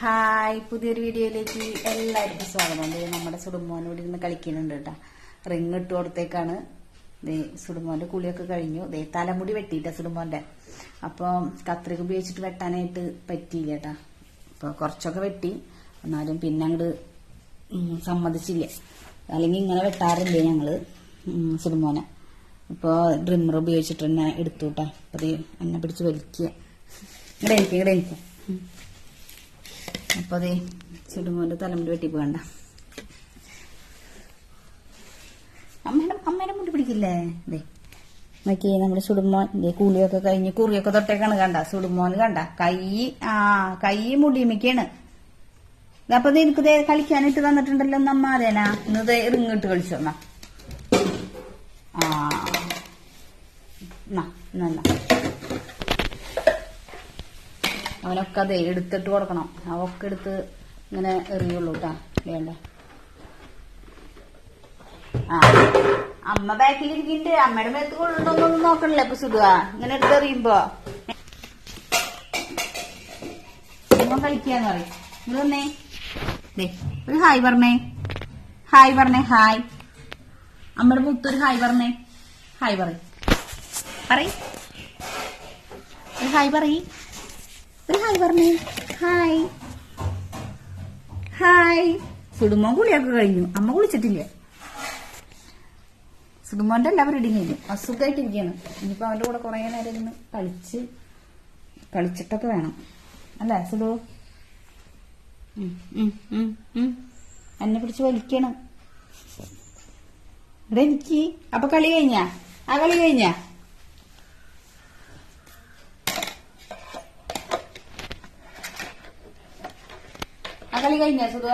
Hi പുതിയൊരു വീഡിയോയിലേക്ക് എല്ലാവർക്കും സ്വാഗതം. ദേ നമ്മുടെ സുടുമോൻ ഇവിടെ ഇരുന്ന് കളിക്കുന്നുണ്ട് കേട്ടാ. റിങ് ഇട്ട് കൊടുത്തേക്കാണ്. ദേ സുടുമോന്റെ കുളിയൊക്കെ കഴിഞ്ഞു. ദേ തലമുടി വെട്ടിയിട്ട സുടുമോന്റെ. അപ്പൊ കത്രിക ഉപയോഗിച്ചിട്ട് വെട്ടാനായിട്ട് പറ്റിയില്ല കേട്ടാ. അപ്പൊ കുറച്ചൊക്കെ വെട്ടി. എന്നാലും പിന്നെ അങ്ങട് സമ്മതിച്ചില്ല. അല്ലെങ്കിൽ ഇങ്ങനെ വെട്ടാറില്ലേ ഞങ്ങൾ സുടുമോനെ. ഇപ്പൊ ഡ്രിമ്മർ ഉപയോഗിച്ചിട്ട് തന്നെ എടുത്തു കേട്ടാ. അപ്പൊ എന്നെ പിടിച്ച് വലിക്കുക. ഇങ്ങടെ എനിക്ക് ഇങ്ങടെ എനിക്ക് അപ്പൊ അതെ ചുടുമോന്റെ തലമുടി വെട്ടി പോകണ്ട അമ്മയുടെ അമ്മയുടെ മുടി പിടിക്കില്ലേ? അതെ നോക്കി നമ്മുടെ സുടുമോൻ കൂലിയൊക്കെ കഴിഞ്ഞ് കുറിയൊക്കെ തൊട്ടേക്കാണ് കണ്ട. സുടുമോൻ കണ്ട കൈ ആ കൈ മുടിമിക്കാണ് അപ്പൊ എനിക്ക് കളിക്കാനിട്ട് തന്നിട്ടുണ്ടല്ലോ നമ്മ അതേനാ ഇന്ന് റിങ്ങിട്ട് കളിച്ചോന്നാ ആ എന്നാ എന്നാ എന്നാ. അവനൊക്കെ അതെ എടുത്തിട്ട് കൊടുക്കണം. അവൊക്കെ എടുത്ത് ഇങ്ങനെ എറിയുള്ളൂ കേട്ടാ വേണ്ട. ആ. അമ്മ ബാക്കിലിരിക്കണ്ട് അമ്മയുടെ മേത്ത് കൊള്ളുണ്ടോന്നൊന്നും നോക്കണില്ല ഇപ്പൊ സുഖ ഇങ്ങനെ എടുത്ത് എറിയുമ്പോ. ഇവൻ പറയും. ഒരു ഹായ് പറഞ്ഞേ. ഹായ് പറഞ്ഞേ ഹായ്. അമ്മയുടെ മുത്തൊരു ഹായ് പറഞ്ഞേ. ഹായ് പറയും. പറയ്. ഒരു ഹായ് പറയ്. ഒരു ഹായ് പറഞ്ഞേ ഹായ് ഹായ് സുടുമോൻ കുളിയൊക്കെ കഴിഞ്ഞു. അമ്മ കുളിച്ചിട്ടില്ല? സുടുമോന്റെ എല്ലാവരും പരിപാടിയും കഴിഞ്ഞു അസുഖമായിട്ടിരിക്കുകയാണ് ഇനിയിപ്പോ അവന്റെ കൂടെ കുറെ നേരം ഇരുന്ന് കളിച്ച് കളിച്ചിട്ടൊക്കെ വേണം. അല്ലേ സുഡു. എന്നെ പിടിച്ച് വലിക്കണം. എനിക്ക് അപ്പൊ കളി കഴിഞ്ഞാ? ആ കളി കഴിഞ്ഞാ? ആ കളി കഴിഞ്ഞാ സുധ?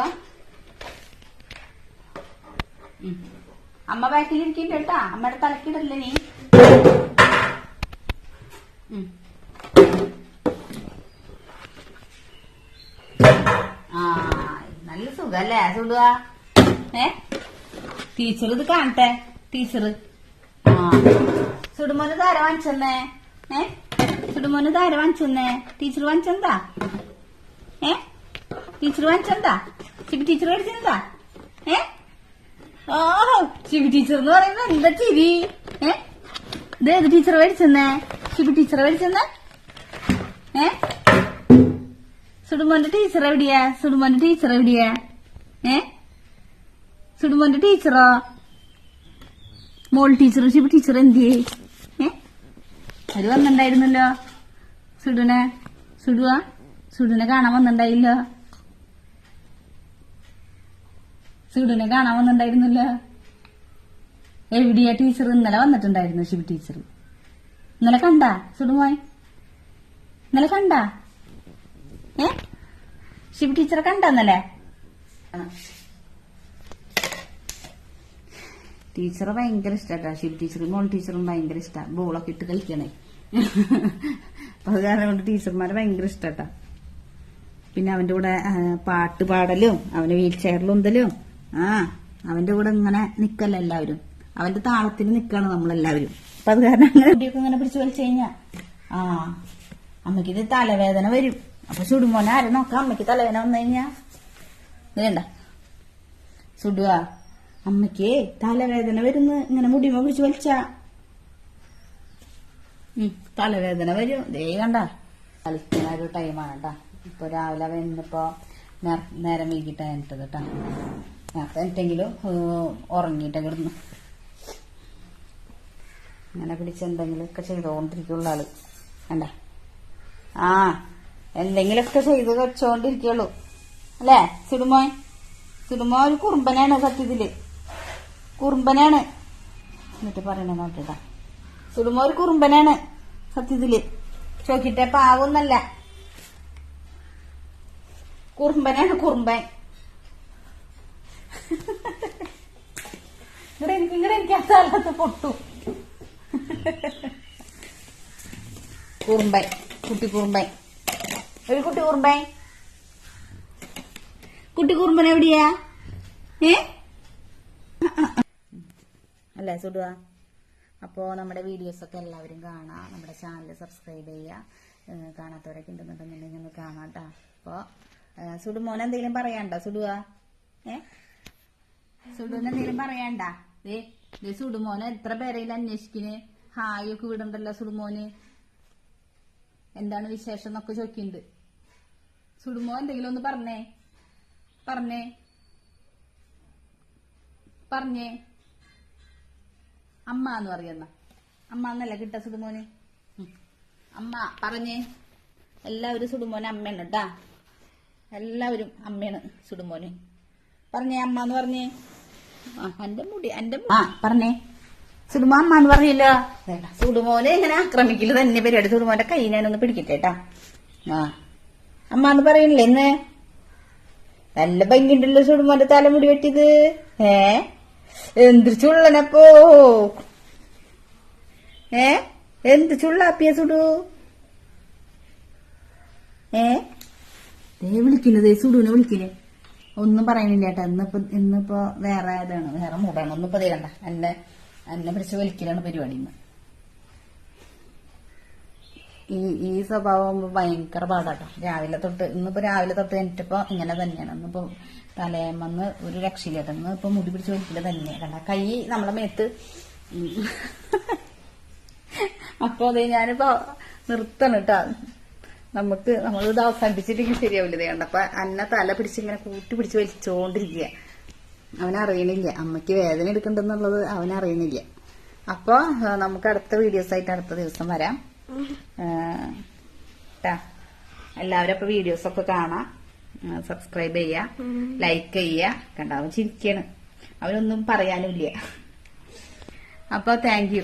അമ്മ ബാക്കിൽ ഇരിക്കണ്ട കേട്ടാ. അമ്മയുടെ തലക്കിടല്ലേ നീ. ആ നല്ല സുഖല്ലേ സുധ? ഏ? ടീച്ചർ ഇത് കാണട്ടെ ടീച്ചർ ആ. സുടുമോന് താര വാങ്ങിച്ചെന്നേ? ഏ? സുടുമോന് താര വാങ്ങിച്ചെന്നേ? ടീച്ചർ വാങ്ങിച്ചെന്താ ഏ? ടീച്ചർ വാങ്ങിച്ചെന്താ? ശിവ ടീച്ചർ മേടിച്ചെന്താ? ഏ? ഓ ശിവ ടീച്ചർ എന്ന് പറയുമ്പോ എന്താ ചിരി ഏ? ഇത് ടീച്ചർ മേടിച്ചെന്നേ? ശിവ ടീച്ചർ മേടിച്ചെന്നേ? ഏ? സുടുമോന്റെ ടീച്ചർ എവിടെയാ? സുടുമോന്റെ ടീച്ചർ എവിടെയാ? ഏ? സുടുമോന്റെ ടീച്ചറോ? മോൾ ടീച്ചർ ശിവ ടീച്ചർ എന്തിയേ? ഏ? അവർ വന്നിണ്ടായിരുന്നല്ലോ സുഡുനെ സുഡുവ സുഡുനെ കാണാൻ വന്നിണ്ടായില്ലോ സുഡുനെ കാണാൻ വന്നിട്ടുണ്ടായിരുന്നില്ല എവിടെയാ ടീച്ചർ ഇന്നലെ വന്നിട്ടുണ്ടായിരുന്നു ശിവ ടീച്ചർ ഇന്നലെ കണ്ടാ സുഡുമായി ഇന്നലെ കണ്ടാ? ഏ? ശിവ ടീച്ചറെ കണ്ടെന്നല്ലേ ടീച്ചറെ ഭയങ്കര ഇഷ്ടാട്ടാ. ശിവ ടീച്ചർ മോൾ ടീച്ചറും ഭയങ്കര ഇഷ്ടാ. ബോളൊക്കെ ഇട്ട് കളിക്കണേ. അപ്പൊ അത് കാരണം കൊണ്ട് ടീച്ചർമാരെ ഭയങ്കര ഇഷ്ടാട്ടാ. പിന്നെ അവന്റെ കൂടെ പാട്ട് പാടലും അവന് വീൽ ചെയറിലുന്തലും ആ അവന്റെ കൂടെ ഇങ്ങനെ നിക്കല്ല എല്ലാവരും? അവന്റെ താളത്തിന് നിക്കാണ് നമ്മളെല്ലാവരും. അപ്പൊ അത് കാരണം അങ്ങനെ ഇങ്ങനെ പിടിച്ചു വലിച്ചു കഴിഞ്ഞാ ആ അമ്മയ്ക്ക് ഇത് തലവേദന വരും. അപ്പൊ ചുടുമോനെ ആരെ നോക്കാം? അമ്മയ്ക്ക് തലവേദന വന്നു കഴിഞ്ഞാ? വേണ്ട ചുടുക അമ്മയ്ക്ക് തലവേദന വരുന്ന് ഇങ്ങനെ മുടിമ പിടിച്ചു വലിച്ചാ? തലവേദന വരും. ദേ കണ്ട? കളിക്കുന്ന ഒരു ടൈമാണ് കേട്ടാ ഇപ്പൊ രാവിലെ വന്നിപ്പോ നേരം വൈകിട്ടാ എനിട്ടത് കേട്ടാ നേരത്തെ എന്തെങ്കിലും ഉറങ്ങിയിട്ട് കിടന്നു. അങ്ങനെ പിടിച്ച് എന്തെങ്കിലുമൊക്കെ ചെയ്തോണ്ടിരിക്കുള്ള ആൾ. അല്ല ആ എന്തെങ്കിലുമൊക്കെ ചെയ്ത് വെച്ചോണ്ടിരിക്കുള്ളൂ അല്ലേ? സിടുമോ സിടുമോ ഒരു കുറുമ്പനാണ് സത്യത്തിൽ. കുറുമ്പനാണ്. എന്നിട്ട് പറയണ നോക്കിട്ടാ സുടുമോ ഒരു കുറുമ്പനാണ് സത്യത്തിൽ. ചോക്കിട്ടെ പാവൊന്നല്ല. കുറുമ്പനാണ് കുറുമ്പൻ. ഇവിടെ എനിക്ക് ഇങ്ങനെ എനിക്ക് ആ പൊട്ടു. കുറുമ്പൈ കുട്ടി കുറുമ്പൈ ഒരു കുട്ടി കുറുമ്പൈ കുട്ടി കുറുമ്പൻ എവിടെയാ? ഏ? അല്ലേ സുടുക അപ്പോൾ നമ്മുടെ വീഡിയോസൊക്കെ എല്ലാവരും കാണാം. നമ്മുടെ ചാനൽ സബ്സ്ക്രൈബ് ചെയ്യുക കാണാത്തവരൊക്കെ ഉണ്ടെന്നുണ്ടെന്നുണ്ടെങ്കിൽ ഒന്ന് കാണാം കേട്ടോ അപ്പോൾ എന്തെങ്കിലും പറയാണ്ട സുഡുവ? ഏ? സുഡുവിന് എന്തെങ്കിലും പറയാണ്ട. ദേ സുഡുമോനെ എത്ര പേരെയിൽ അന്വേഷിക്കണ്? ഹായ് ഒക്കെ വിടണ്ടല്ലോ സുഡുമോന് എന്താണ് വിശേഷം എന്നൊക്കെ ചോദിക്കുന്നുണ്ട് സുഡുമോ എന്തെങ്കിലും ഒന്ന് പറഞ്ഞേ. പറഞ്ഞേ. പറഞ്ഞേ. അമ്മ എന്ന് പറയുന്ന അമ്മ എന്നല്ല കിട്ട സുഡുമോന്. അമ്മ പറഞ്ഞേ. എല്ലാവരും സുഡുമോന് അമ്മയാണ് കേട്ടാ എല്ലാവരും അമ്മയാണ് സുഡുമോന് പറഞ്ഞേ അമ്മ എന്ന് പറഞ്ഞേ എന്റെ മുടി എന്റെ ആ പറഞ്ഞേ. സുഡുമോ അമ്മ എന്ന് പറയില്ല സുഡുമോനെ ഇങ്ങനെ ആക്രമിക്കൽ തന്നെ പരിപാടി. സുഡുമോന്റെ കൈ ഞാനൊന്ന് പിടിക്കട്ടെ കേട്ടാ ആ. അമ്മ എന്ന് പറയണില്ലേ ഇന്ന്? നല്ല ഭംഗിയുണ്ടല്ലോ സുഡുമോന്റെ തലമുടി വെട്ടിയത്. ഏ? എന്ത് ചുള്ളനപ്പോ? ഏ? എന്ത് ചുള്ളാപ്പിയ സുഡു ഏ? വിളിക്കുന്നത് സുഡുവിനെ വിളിക്കില്ലേ? ഒന്നും പറയണില്ല കേട്ടോ. ഇന്നിപ്പോ ഇന്നിപ്പോ വേറെ ഇതാണ്. വേറെ മൂടാണ്. ഒന്നും ഇപ്പൊ തരണ്ട എന്നെ എന്നെ പിടിച്ച് വലിക്കലാണ് പരിപാടി ഇന്ന്. ഈ ഈ സ്വഭാവം ഭയങ്കര പാടാട്ടോ രാവിലെ തൊട്ട് ഇന്നിപ്പോ രാവിലെ തൊട്ട് എനിട്ടിപ്പോ ഇങ്ങനെ തന്നെയാണ്. ഇന്നിപ്പോ തലേമന്ന് ഒരു രക്ഷയില്ല ഇന്ന് ഇപ്പൊ മുടി പിടിച്ച് വലിക്കില്ല തന്നെയാണ് കണ്ട. കൈ നമ്മളെ മേത്ത്. അപ്പൊ അതെ ഞാനിപ്പോ നിർത്തണം കേട്ടാ. നമുക്ക് നമ്മളിത് അവസാനിപ്പിച്ചിട്ടെങ്കിൽ ശരിയാവില്ല. ഇത് അപ്പൊ അന്ന തല പിടിച്ച് ഇങ്ങനെ കൂട്ടി പിടിച്ച് വലിച്ചോണ്ടിരിക്കുക അവനറിയണില്ല. അമ്മയ്ക്ക് വേദന എടുക്കണ്ടെന്നുള്ളത് അവനറിയണില്ല. അപ്പൊ നമുക്ക് അടുത്ത വീഡിയോസ് ആയിട്ട് അടുത്ത ദിവസം വരാം. ട്ടാ. എല്ലാവരും അപ്പൊ വീഡിയോസ് ഒക്കെ കാണാം സബ്സ്ക്രൈബ് ചെയ്യാ. ലൈക്ക് ചെയ്യാ. കണ്ട? അവൻ ചിരിക്കാണ്. അവനൊന്നും പറയാനുമില്ല. അപ്പൊ താങ്ക് യു.